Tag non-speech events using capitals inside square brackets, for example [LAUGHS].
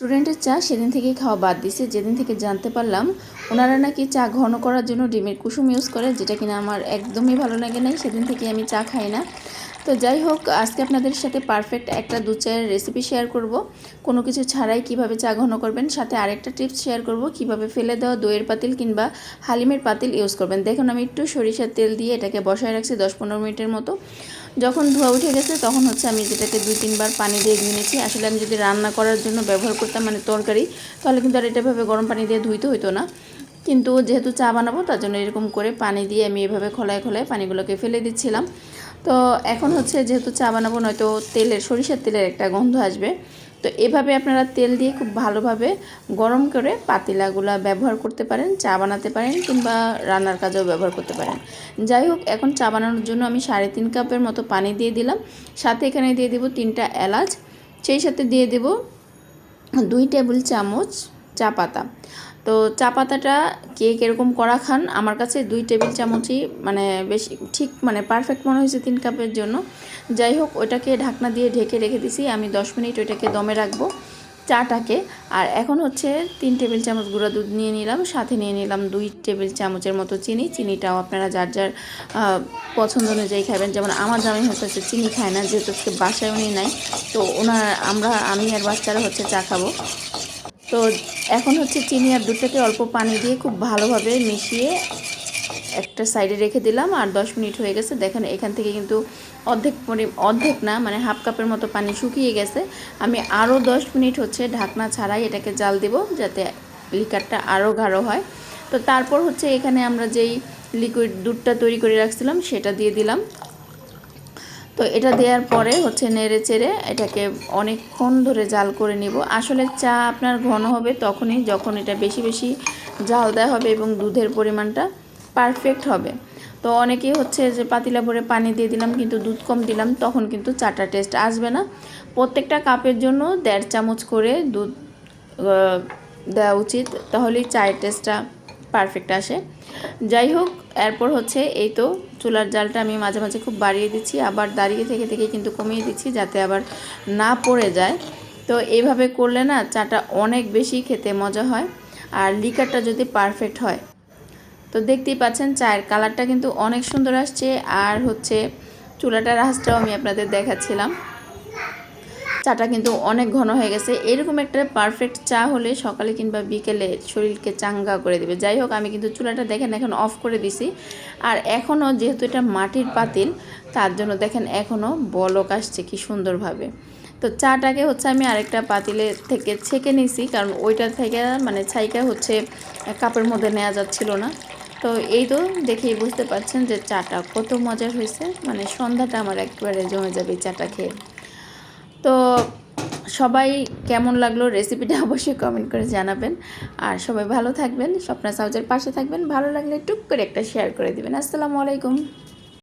স্টুডেন্টের চা সেদিন থেকেই খাওয়া বাদ দিছে যেদিন থেকে জানতে পারলাম, ওনারা নাকি চা ঘন করার জন্য ডিমের কুসুম ইউজ করে, যেটা কিনা আমার একদমই ভালো লাগে নাই। সেদিন থেকে আমি চা খাই না। তো যাই হোক, আজকে আপনাদের সাথে পারফেক্ট একটা দুধ চায়ের রেসিপি শেয়ার করব। কোনো কিছু ছাড়াই কীভাবে চা ঘন করবেন, সাথে আরেকটা টিপস শেয়ার করব, কীভাবে ফেলে দেওয়া দইয়ের পাতিল কিংবা হালিমের পাতিল ইউজ করবেন। দেখুন, আমি একটু সরিষার তেল দিয়ে এটাকে বসায় রাখছি দশ পনেরো মিনিটের মতো। যখন ধোয়া উঠে গেছে, তখন হচ্ছে আমি যেটাকে দুই, তিনবার পানি দিয়ে ধুয়ে নিয়েছি। আসলে আমি যদি রান্না করার জন্য ব্যবহার করতাম মানে তরকারি, তাহলে কিন্তু আর এটাভাবে গরম পানি দিয়ে ধুইতে হইতো না। কিন্তু যেহেতু চা বানাবো, তার জন্য এরকম করে পানি দিয়ে আমি এভাবে খোলায় খোলায় পানিগুলোকে ফেলে দিচ্ছিলাম। তো এখন হচ্ছে যেহেতু চা বানাবো, নয়তো তেলের, সরিষার তেলের একটা গন্ধ আসবে। তো এভাবে আপনারা তেল দিয়ে খুব ভালোভাবে গরম করে পাতিলাগুলা ব্যবহার করতে পারেন, চা বানাতে পারেন কিংবা রান্নার কাজেও ব্যবহার করতে পারেন। যাই হোক, এখন চা বানানোর জন্য আমি সাড়ে তিন কাপের মতো পানি দিয়ে দিলাম। সাথে এখানে দিয়ে দেবো তিনটা এলাচ, সেই সাথে দিয়ে দেব দুই টেবিল চামচ চা পাতা। তো চা পাতাটা কে কীরকম করা খান, আমার কাছে দুই টেবিল চামচই মানে বেশি ঠিক মানে পারফেক্ট মনে হয়েছে তিন কাপের জন্য। যাই হোক ওটাকে ঢাকনা দিয়ে ঢেকে রেখে দিছি, আমি দশ মিনিট ওইটাকে দমে রাখব চাটাকে। আর এখন হচ্ছে তিন টেবিল চামচ গুঁড়া দুধ নিয়ে নিলাম, সাথে নিয়ে নিলাম দুই টেবিল চামচের মতো চিনি। চিনিটাও আপনারা যার যার পছন্দ অনুযায়ী খাবেন যেমন আমার জামাই হচ্ছে চিনি খায় না, যেহেতু বাসায় উনি নাই, তো ওনার আমরা, আমি আর বাচ্চারা হচ্ছে চা খাব। তো এখন হচ্ছে চিনি আর দুধটাকে অল্প পানি দিয়ে খুব ভালোভাবে মিশিয়ে একটা সাইডে রেখে দিলাম, আর দশ মিনিট হয়ে গেছে। দেখেন, এখান থেকে কিন্তু অর্ধেক অর্ধেক না মানে হাফ কাপের মতো পানি শুকিয়ে গেছে। আমি আরও দশ মিনিট হচ্ছে ঢাকনা ছাড়াই এটাকে জাল দেব, যাতে লিকারটা আরও গাঢ় হয়। তো তারপর হচ্ছে এখানে আমরা যেই লিকুইড দুধটা তৈরি করে রাখছিলাম, সেটা দিয়ে দিলাম। তো এটা দেওয়ার পরে হচ্ছে নেড়ে চেড়ে এটাকে অনেকক্ষণ ধরে জাল করে নিব। আসলে চা আপনার ঘন হবে তখনই যখন এটা বেশি বেশি জাল দেওয়া হবে এবং দুধের পরিমাণটা পারফেক্ট হবে। তো অনেকেই হচ্ছে যে পাতিলা ভরে পানি দিয়ে দিলাম কিন্তু দুধ কম দিলাম তখন কিন্তু চাটা টেস্ট আসবে না। প্রত্যেকটা কাপের জন্য দেড় চামচ করে দুধ দেওয়া উচিত। তাহলেই চায়ের টেস্টটা পারফেক্ট আসে। যাই হোক এরপর হচ্ছে এই তো চুলার জালটা আমি মাঝে মাঝে খুব বাড়িয়ে দিচ্ছি, আবার দাঁড়িয়ে থেকে থেকে কিন্তু কমিয়ে দিচ্ছি যাতে আবার না পড়ে যায়। তো এইভাবে করলে না চাটা অনেক বেশি খেতে মজা হয়, আর লিকারটা যদি পারফেক্ট হয়। তো দেখতেই পাচ্ছেন চায়ের কালারটা কিন্তু অনেক সুন্দর আসছে, আর হচ্ছে চুলাটার আঁচটাও আমি আপনাদের দেখাচ্ছিলাম। চাটা কিন্তু অনেক ঘন হয়ে গেছে। এরকম একটা পারফেক্ট চা হলে সকালে কিংবা বিকেলে শরীরকে চাঙ্গা করে দেবে। যাই হোক, আমি কিন্তু চুলাটা দেখেন এখন অফ করে দিছি। আর এখনও যেহেতু এটা মাটির পাতিল, তার জন্য দেখেন এখনও বলক আসছে কি সুন্দরভাবে। তো চাটাকে হচ্ছে আমি আরেকটা পাতিলে থেকে ছেঁকে নিছি, কারণ ওইটা থেকে মানে ছাইকা হচ্ছে কাপের মধ্যে নেওয়া যাচ্ছিল না। তো এই তো দেখেই বুঝতে পারছেন যে চাটা কত মজার হয়েছে। মানে সন্ধ্যাটা আমার একবারে জমে যাবে চাটা খেয়ে। তো সবাই কেমন লাগল রেসিপিটা [LAUGHS] অবশ্যই কমেন্ট করে জানাবেন। আর সবাই ভালো থাকবেন, স্বপ্না সাউজের পাশে থাকবেন, ভালো লাগলে টুক করে একটা শেয়ার করে দিবেন। আসসালামু আলাইকুম।